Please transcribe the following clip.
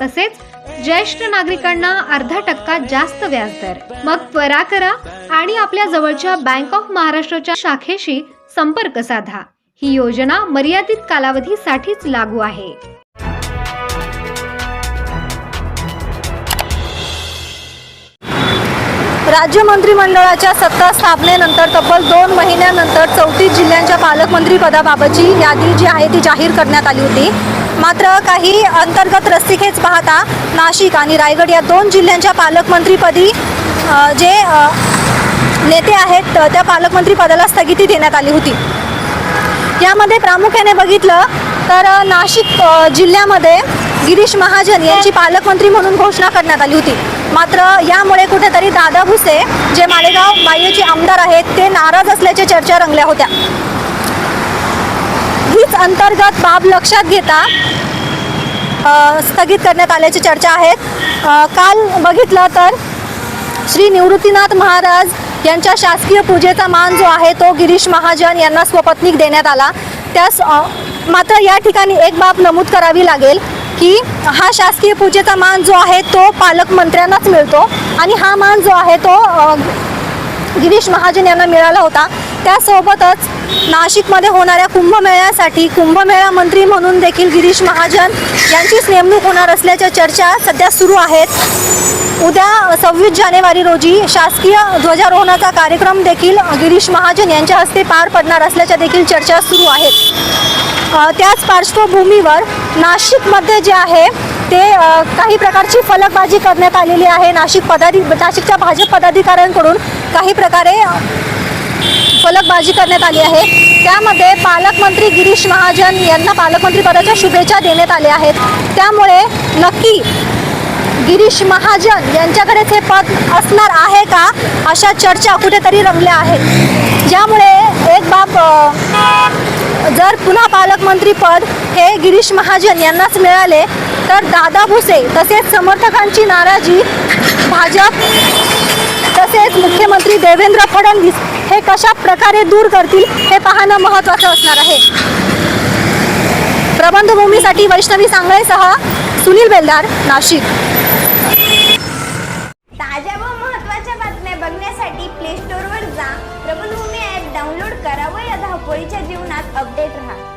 तसेच ज्येष्ठ नागरिकांना अर्धा टक्का जास्त व्याजदर. मग त्वरा करा आणि आपल्या जवळच्या बँक ऑफ महाराष्ट्राच्या शाखेशी संपर्क साधा. ही योजना मर्यादित कालावधीसाठीच लागू आहे. राज्य मंत्रिमंडळाच्या सत्ता स्थापनेनंतर तब्बल दोन महिन्यानंतर चौतीस जिल्ह्यांच्या पालकमंत्री पदाबाबतची यादी जी आहे ती जाहीर करण्यात आली होती. मात्र काही अंतर्गत रस्तिकेच पाहता नाशिक आणि रायगड या दोन जिल्ह्यांच्या पालकमंत्रीपदी जे नेते आहेत त्या पालकमंत्री पदाला स्थगिती देण्यात आली होती. यामध्ये प्रामुख्याने बघितलं तर नाशिक जिल्ह्यामध्ये गिरीश महाजन यांची पालकमंत्री म्हणून घोषणा करण्यात आली होती. मात्र यामुळे कुठेतरी दादा भुसे जे मालेगाव बाह्यचे आमदार आहेत ते नाराज असल्याच्या चर्चा रंगल्या होत्या. हीच अंतर्गत बाब लक्षात घेता स्थगित करण्यात आल्याची चर्चा आहेत. काल बघितलं तर श्री निवृत्तीनाथ महाराज यांच्या शासकीय पूजेचा मान जो आहे तो गिरीश महाजन यांना स्वपत्नीक देण्यात आला. त्यास मात्र या ठिकाणी एक बाब नमूद करावी लागेल की हा शासकीय पूजेचा मान जो आहे तो पालकमंत्र्यांनाच मिळतो. आणि हा मान जो आहे तो गिरीश महाजन यांना मिळाला होता. त्यासोबतच नाशिकमध्ये होणाऱ्या कुंभमेळ्यासाठी कुंभमेळा मंत्री म्हणून देखील गिरीश महाजन यांचीच नेमणूक होणार असल्याच्या चर्चा सध्या सुरू आहेत. उद्या सव्वीस जानेवारी रोजी शासकीय ध्वजारोहणाचा कार्यक्रम देखील गिरीश महाजन यांच्या हस्ते पार पडणार असल्याच्या देखील चर्चा सुरू आहेत. त्याच पार्श्वभूमीवर नाशिकमध्ये जे आहे ते काही प्रकारची फलकबाजी करण्यात आलेली आहे. नाशिक पदाधि नाशिकच्या भाजप पदाधिकाऱ्यांकडून काही प्रकारे फलकबाजी करण्यात आली आहे. त्यामध्ये पालकमंत्री गिरीश महाजन यांना पालकमंत्री पदाच्या शुभेच्छा देण्यात आल्या आहेत. त्यामुळे नक्की गिरीश महाजन यांच्याकडेच हे पद असणार आहे का अशा चर्चा कुठेतरी रंगल्या आहेत. ज्यामुळे एक बाब जर पुन्हा पालकमंत्री पद हे गिरीश महाजन यांनाच मिळाले तर दादा भुसे तसेच समर्थकांची नाराजी भाजप तसेच मुख्यमंत्री देवेंद्र फडणवीस हे कशा प्रकारे दूर करतील हे पाहणं महत्त्वाचं असणार आहे. प्रबंधभूमीसाठी वैष्णवी सांगळेसह सुनील बेलदार नाशिक. ताज्या व महत्त्वाच्या बातम्या बघण्यासाठी प्ले स्टोअरवर जा. प्रबंधभूमी ॲप डाउनलोड करा व या धावपळीच्या जीवनात अपडेट राहा.